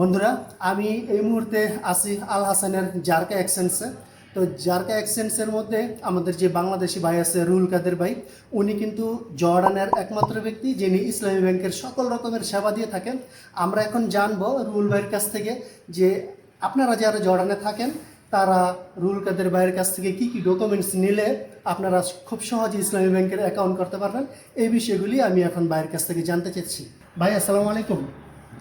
বন্ধুরা, আমি এই মুহূর্তে আছি আল হাসানের জারকা এক্সচেঞ্জে। তো জারকা এক্সচেঞ্জের মধ্যে আমাদের যে বাংলাদেশি ভাই আছে রুল কাদের ভাই, উনি কিন্তু জর্ডানের একমাত্র ব্যক্তি যিনি ইসলামী ব্যাংকের সকল রকমের সেবা দিয়ে থাকেন। আমরা এখন জানব রুল ভাইয়ের কাছ থেকে যে আপনারা যারা জর্ডানে থাকেন, তারা রুল কাদের ভাইয়ের কাছ থেকে কি কি ডকুমেন্টস নিলে আপনারা খুব সহজে ইসলামী ব্যাংকের অ্যাকাউন্ট করতে পারবেন, এই বিষয়গুলি আমি এখন ভাইয়ের কাছ থেকে জানতে চাচ্ছি ভাই, আসসালামু আলাইকুম।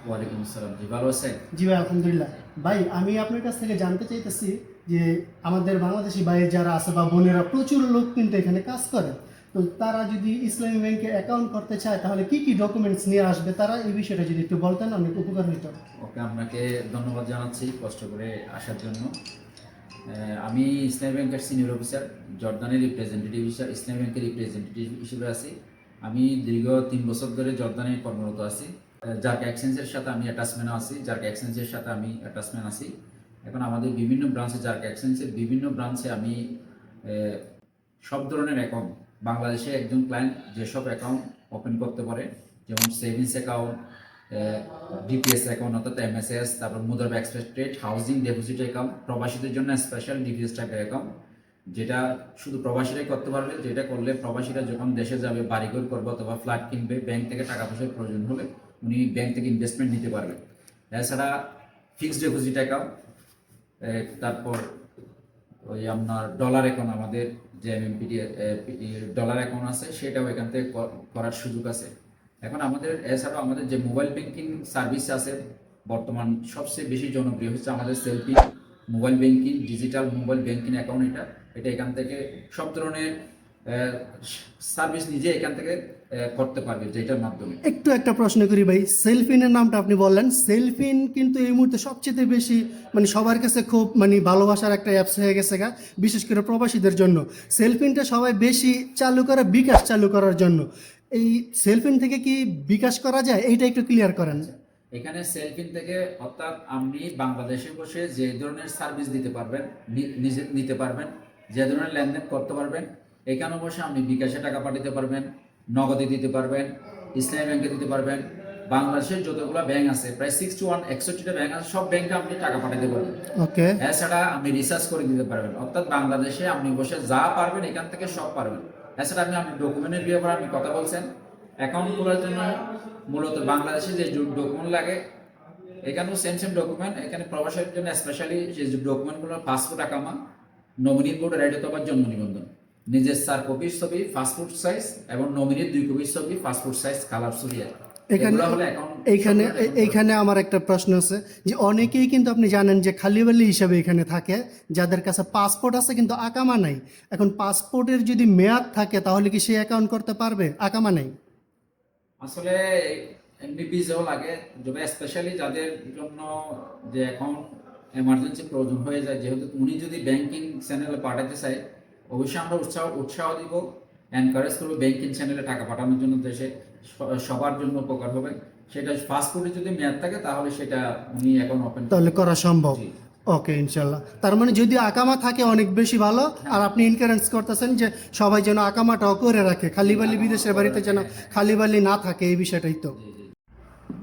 ওয়ালাইকুম আসসালাম। জি ভালো আছেন? জি ভাই আলহামদুলিল্লাহ। ভাই আমি আপনার কাছ থেকে জানতে চাইতেছি যে আমাদের বাংলাদেশি ভাই যারা আছে বা বোনেরা প্রচুর লোক কিন্তু এখানে কাজ করে। তো তারা যদি ইসলামী ব্যাংকে অ্যাকাউন্ট করতে চায় তাহলে কি কি ডকুমেন্টস নিয়ে আসবে? তারা এই বিষয়টা যদি একটু বলতেন অনেক উপকার হইতো। ওকে আপনাকে ধন্যবাদ জানাচ্ছি কষ্ট করে আসার জন্য। আমি ইসলামী ব্যাংকের সিনিয়র অফিসার জর্দানের রিপ্রেজেন্টেটিভ হিসাবে ইসলামী ব্যাংকের রিপ্রেজেন্টেটিভ হিসেবে আছি। আমি দীর্ঘ তিন বছর ধরে জর্দানে কর্মরত আছি। জার্ক এক্সচেঞ্জের সাথে আমি অ্যাটাচমেন্ট আছি জার্ক এক্সচেঞ্জের সাথে আমি অ্যাটাচমেন্ট আছি। এখন আমাদের বিভিন্ন ব্রাঞ্চে জার্ক এক্সচেঞ্জের বিভিন্ন ব্রাঞ্চে আমি সব ধরনের অ্যাকাউন্ট বাংলাদেশে একজন ক্লায়েন্ট যেসব অ্যাকাউন্ট ওপেন করতে পারে, যেমন সেভিংস অ্যাকাউন্ট ডিপিএস অ্যাকাউন্ট অর্থাৎ এমএসএস তারপর Mudra expected housing deposit account প্রবাসীদের জন্য স্পেশাল ডিপিএস টাইপের অ্যাকাউন্ট যেটা শুধু প্রবাসীরাই করতে পারবে, যেটা করলে প্রবাসীরা যখন দেশে যাবে বাড়িঘর করবে অথবা ফ্ল্যাট কিনবে ব্যাংক থেকে টাকা পয়সার প্রয়োজন হলে উনি ব্যাংক থেকে ইনভেস্টমেন্ট নিতে পারবেন। এছাড়া ফিক্সড ডিপোজিট অ্যাকাউন্ট তারপর ওই আপনার ডলার অ্যাকাউন্ট আমাদের যে এম এমএমপিটি ডলার অ্যাকাউন্ট আছে, সেটাও এখান থেকে করার সুযোগ আছে। এখন আমাদের, এছাড়াও আমাদের যে মোবাইল ব্যাংকিং সার্ভিস আছে, বর্তমান সবচেয়ে বেশি জনপ্রিয় হচ্ছে আমাদের Cellfin mobile banking digital mobile banking account এটা। এটা এখান থেকে সব ধরনের সার্ভিস নিজে এখান থেকে করতে পারবে যেটার মাধ্যমে। একটু একটা প্রশ্ন করি ভাই সেলফিনের নামটা আপনি বললেন সেলফিন কিন্তু এই মুহূর্তে সবচেয়ে বেশি মানে সবার কাছে খুব মানে ভালোবাসার একটা অ্যাপস হয়ে গেছে গা বিশেষ করে প্রবাসীদের জন্য। সেলফিনটা সবাই বেশি চালু করে বিকাশ চালু করার জন্য। এই সেলফিন থেকে কি বিকাশ করা যায়? এইটা একটু ক্লিয়ার করেন। এখানে সেলফিন থেকে অর্থাৎ আপনি বাংলাদেশে বসে যে ধরনের সার্ভিস দিতে পারবেন নিতে পারবেন যে ধরনের লেনদেন করতে পারবেন এখানে বসে আপনি বিকাশে টাকা পাঠাতে পারবেন নগদে দিতে পারবেন ইসলামী ব্যাংকে দিতে পারবেন। বাংলাদেশের যতগুলো ব্যাংক আছে প্রায় সিক্সটি ওয়ান একষট্টিটা ব্যাংক আছে সব ব্যাংকে আপনি টাকা পাঠাতে পারবেন। ওকে। এছাড়া আপনি রিসার্চ করে দিতে পারবেন। অর্থাৎ বাংলাদেশে আপনি বসে যা পারবেন এখান থেকে সব পারবেন। এছাড়া আপনি আপনি ডকুমেন্টের ব্যাপারে আপনি কথা বলছেন। অ্যাকাউন্ট খোলার জন্য মূলত বাংলাদেশে যে ডকুমেন্ট লাগে এখানেও সেম সেম ডকুমেন্ট এখানে প্রবাসের জন্য স্পেশালি যে ডকুমেন্টগুলো পাসপোর্ট আকামা নমিনি বোর্ড রাইট অথবা জন্ম নিবন্ধন। নিজের চার কপির ছবি পাসপোর্ট সাইজ এবং নমিনির দুই কপির ছবি পাসপোর্ট সাইজ কালার ছবি এখানে এইখানে এইখানে আমার একটা প্রশ্ন আছে যে অনেকেই কিন্তু আপনি জানেন যে খালিবালি হিসাবে এখানে থাকে যাদের কাছে পাসপোর্ট আছে কিন্তু আকামা নাই। এখন পাসপোর্টের যদি মেয়াদ থাকে তাহলে কি সে অ্যাকাউন্ট করতে পারবে? আকামা নাই। আসলে এমনি ভিসাও লাগে তবে স্পেশালি যাদের জন্য যে এখন এমার্জেন্সি প্রয়োজন হয়ে যায় যেহেতু উনি যদি ব্যাংকিং চ্যানেলে পাঠাতে চায় অবশ্যই আমরা উৎসাহ উৎসাহ দিব এনকারেজ করব ব্যাংকিং চ্যানেলে টাকা পাঠানোর জন্য দেশে সবার জন্য উপকার হবে। সেটা পাসপোর্টে যদি মেয়াদ থাকে তাহলে সেটা উনি এখন ওপেন তাহলে করা সম্ভব। ওকে ইনশাল্লাহ। তার মানে যদি আকামা থাকে অনেক বেশি ভালো। আর আপনি ইনকারেন্স করতেছেন যে সবাই যেন আকামাটাও করে রাখে খালি বালি বিদেশের বাড়িতে যেন খালি বালি না থাকে এই বিষয়টাই তো।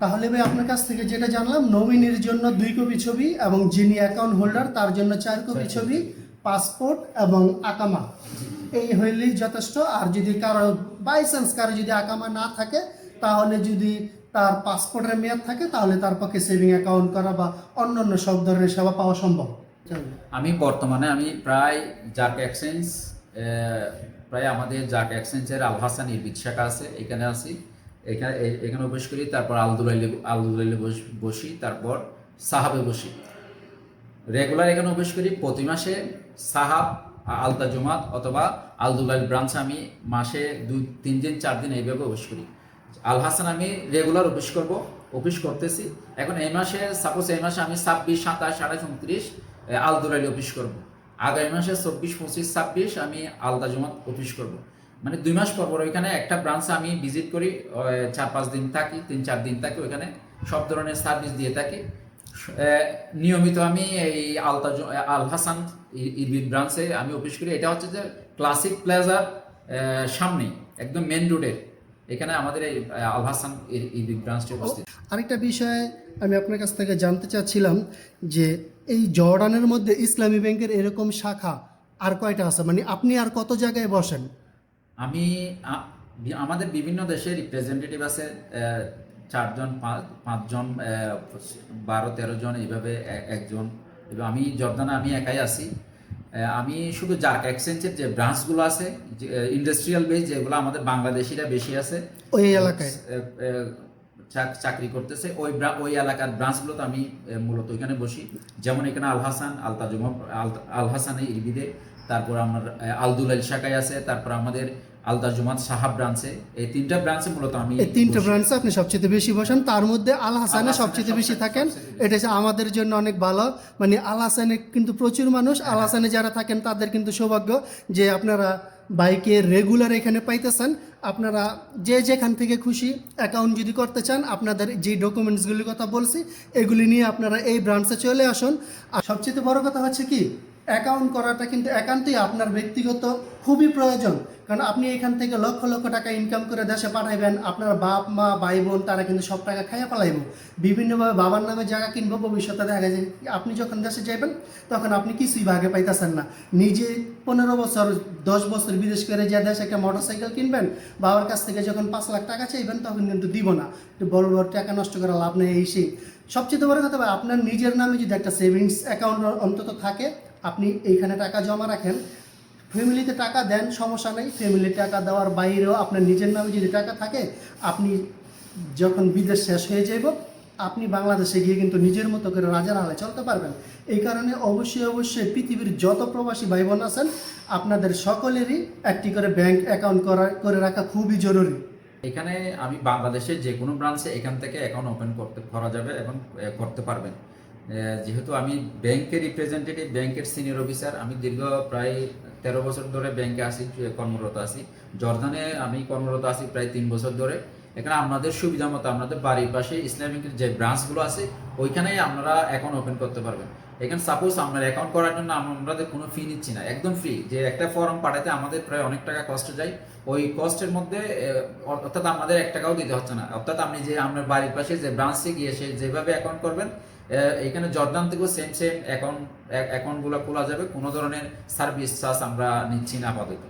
তাহলে ভাই আপনার কাছ থেকে যেটা জানলাম নমিনির জন্য দুই কপি ছবি এবং যিনি অ্যাকাউন্ট হোল্ডার তার জন্য চার কপি ছবি। পাসপোর্ট এবং আকামা। এই হইলেই যথেষ্ট। আর যদি কারও বাই চান্স কারও যদি আকামা না থাকে, তাহলে যদি তার পাসপোর্টের মেয়াদ থাকে, তাহলে তার পক্ষে সেভিং অ্যাকাউন্ট করা বা অন্য অন্য সব ধরনের সেবা পাওয়া সম্ভব। আমি বর্তমানে আমি প্রায় জার্ক এক্সচেঞ্জ প্রায় আমাদের জার্ক এক্সচেঞ্জের আল হাসান ইরবিদ শাখা আছে, এখানে আছি। এখানে এখানে বস করি, তারপর আলদুলাইলে আলদুলাইলে বসি, তারপর সাহাবে বসি। রেগুলার এখানে অভ্যাস করি, প্রতি মাসে সাহাব, আলতা জমাত অথবা আলদুলাইল ব্রাঞ্চ আমি মাসে দুই, তিন দিন, চার দিন এইভাবে অভ্যাস করি। আল হাসান আমি রেগুলার অফিস করব, অফিস করতেছি। এখন এই মাসে সাপোজ এই মাসে আমি ছাব্বিশ, সাতাশ, আঠাশ, উনত্রিশ আলদুলাইল অফিস করব। আগামী মাসে চব্বিশ, পঁচিশ, ছাব্বিশ আমি আলদা জমাত অফিস করব। মানে দুই মাস পর পর ওইখানে একটা ব্রাঞ্চ আমি ভিজিট করি চার, পাঁচ দিন থাকি, তিন, চার দিন থাকি ওইখানে। সব ধরনের সার্ভিস দিয়ে থাকি। নিয়মিত আমি এই আলতা আল হাসান ইরবিদ ব্রাঞ্চে আমি অফিস করি। এটা হচ্ছে যে ক্লাসিক প্লাজার সামনে একদম মেন রোডের এখানে আমাদের এই আল হাসান এই ব্রাঞ্চটি উপস্থিত। আরেকটা বিষয় আমি আপনার কাছ থেকে জানতে চাচ্ছিলাম যে এই জর্ডানের মধ্যে ইসলামী ব্যাংকের এরকম শাখা আর কয়টা আছে? মানে আপনি আর কত জায়গায় বসেন? আমি আমাদের বিভিন্ন দেশের রিপ্রেজেন্টেটিভ আছে চারজন পাঁচ- পাঁচজন বারো তেরো জন এইভাবে একজন। এবং আমি জর্দানা আমি একাই আছি। আমি শুধু জার্ক এক্সচেঞ্জের যে ব্রাঞ্চগুলো আছে ইন্ডাস্ট্রিয়াল বেস যেগুলো আমাদের বাংলাদেশিরা বেশি আছে ওই এলাকায়? চাকরি করতেছে ওই ওই এলাকার ব্রাঞ্চগুলোতে আমি মূলত ওইখানে বসি। যেমন এখানে আল হাসান আল তাজুমা আল- আল হাসানে ইরবিদে তারপর আমার আলদুল আল শাখায় আছে তারপর আমাদের আল তাজুমাত সাহাব ব্রাঞ্চে এই তিনটা ব্রাঞ্চে মূলত আমি এই তিনটে। ব্রাঞ্চে আপনি সবচেয়ে বেশি বসেন। তার মধ্যে আল হাসানে সবচেয়ে বেশি থাকেন। এটা আমাদের জন্য অনেক ভালো। মানে আল হাসানে কিন্তু প্রচুর মানুষ। আল হাসানে যারা থাকেন তাদের কিন্তু সৌভাগ্য যে আপনারা বাইকে রেগুলার এখানে পাইতেছেন। আপনারা যে যেখান থেকে খুশি অ্যাকাউন্ট যদি করতে চান আপনাদের যে ডকুমেন্টসগুলির কথা বলছি এগুলি নিয়ে আপনারা এই ব্রাঞ্চে চলে আসুন। আর সবচেয়ে বড় কথা হচ্ছে কি? অ্যাকাউন্ট করাটা কিন্তু একান্তই আপনার ব্যক্তিগত খুবই প্রয়োজন। কারণ আপনি এখান থেকে লক্ষ লক্ষ টাকা ইনকাম করে দেশে পাঠাইবেন, আপনার বাপ, মা, ভাই, বোন, তারা কিন্তু সব টাকা খাইয়া পালাইব বিভিন্নভাবে বাবার নামে জায়গা কিনবো, ভবিষ্যতে দেখা যায় আপনি যখন দেশে যাবেন তখন আপনি কিছুই ভাগে পাইতেছেন না। নিজে পনেরো বছর, দশ বছর বিদেশ করে যে দেশে একটা মোটর সাইকেল কিনবেন, বাবার কাছ থেকে যখন পাঁচ লাখ টাকা চাইবেন, তখন কিন্তু দিব না। বড় বড় টাকা নষ্ট করা লাভ নেই, এই সেই। সবচেয়ে বড় কথা আপনার নিজের নামে যদি একটা সেভিংস অ্যাকাউন্ট অন্তত থাকে আপনি এইখানে টাকা জমা রাখেন, ফ্যামিলিতে টাকা দেন, সমস্যা নেই। ফ্যামিলির টাকা দেওয়ার বাইরেও আপনার নিজের নামে যদি টাকা থাকে, আপনি যখন বিদেশ শেষ হয়ে যাব, আপনি বাংলাদেশে গিয়ে কিন্তু নিজের মতো করে রাজার হালে চলতে পারবেন। এই কারণে অবশ্যই অবশ্যই পৃথিবীর যত প্রবাসী ভাই বোন আছেন, আপনাদের সকলেরই একটি করে ব্যাংক অ্যাকাউন্ট করা, করে রাখা খুবই জরুরি। এখানে আমি বাংলাদেশের যে কোনো ব্রাঞ্চে এখান থেকে অ্যাকাউন্ট ওপেন করতে, করা যাবে এবং করতে পারবেন। যেহেতু আমি ব্যাংকের রিপ্রেজেন্টেটিভ ব্যাংকের সিনিয়র অফিসার আমি দীর্ঘ প্রায় তেরো বছর ধরে ব্যাংকে আসি কর্মরত আছি। জর্দানে আমি কর্মরত আছি প্রায় তিন বছর ধরে। এখানে আপনাদের সুবিধা মতো আপনাদের বাড়ির পাশে ইসলাম ব্যাংকের যে ব্রাঞ্চগুলো আছে, ওইখানেই আপনারা অ্যাকাউন্ট ওপেন করতে পারবেন। এখানে সাপোজ আপনার অ্যাকাউন্ট করার জন্য আমাদের কোনো ফি নিচ্ছি না, একদম ফ্রি যে একটা ফর্ম পাঠাতে আমাদের প্রায় অনেক টাকা কষ্ট যায়। ওই কস্টের মধ্যে অর্থাৎ আমাদের এক টাকাও দিতে হচ্ছে না। অর্থাৎ আপনি যে আপনার বাড়ির পাশে যে ব্রাঞ্চে গিয়ে সে যেভাবে অ্যাকাউন্ট করবেন এখানে জর্দান থেকেও সেম সেম অ্যাকাউন্ট অ্যাকাউন্টগুলো খোলা যাবে। কোনো ধরনের সার্ভিস চার্জ আমরা নিচ্ছি না আপাতত।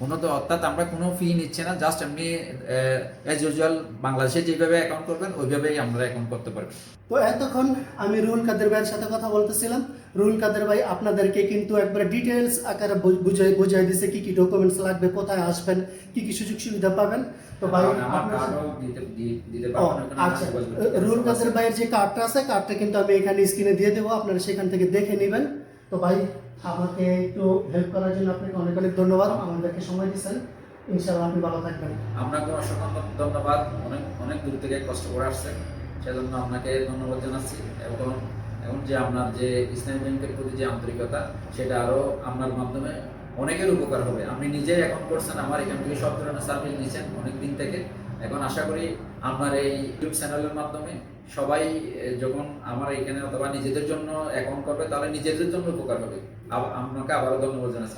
কোনো তো অর্থাৎ আমরা কোনো ফি নিচ্ছি না জাস্ট এমনি অ্যাজ ইউজুয়াল বাংলাদেশে যেভাবে অ্যাকাউন্ট করবেন ওইভাবেই আমরা অ্যাকাউন্ট করতে পারবেন তো এতক্ষণ আমি রুহুল কাদের ভাইয়ের সাথে কথা বলতেছিলাম। রুহুল কাদের ভাই আপনাদেরকে কিন্তু একবারে ডিটেলস আকারে বুঝাই বুঝাই দিছে কি কি ডকুমেন্টস লাগবে কোথায় আসবেন কি কি সুযোগ সুবিধা পাবেন। তো ভাই আচ্ছা রুহুল কাদের ভাইয়ের যে কার্ডটা আছে কার্ডটা কিন্তু আমি এখানে স্ক্রিনে দিয়ে দেবো আপনারা সেখান থেকে দেখে নেবেন। তো ভাই আমাকে একটু হেল্প করার জন্য আপনাকে অনেক অনেক ধন্যবাদ। আমাদেরকে সময় দিচ্ছেন ইনশাআল্লাহ আপনি ভালো থাকবেন। আপনাকে অসংখ্য ধন্যবাদ। অনেক অনেক দূর থেকে কষ্ট করে আসছেন সেজন্য আপনাকে ধন্যবাদ জানাচ্ছি এবং এবং যে আপনার যে ইসলামী ব্যাংকের প্রতি যে আন্তরিকতা, সেটা আরও আপনার মাধ্যমে অনেকের উপকার হবে। আপনি নিজে এখন করছেন, আমার এখান থেকে সব ধরনের সার্ভিস নিচ্ছেন অনেক দিন থেকে। এখন আশা করি আপনার এই ইউটিউব চ্যানেলের মাধ্যমে সবাই যখন আমার এখানে অথবা নিজেদের জন্য অ্যাকাউন্ট করবে, তাহলে নিজেদের জন্য উপকার হবে। আপনাকে আবারও ধন্যবাদ জানাচ্ছি।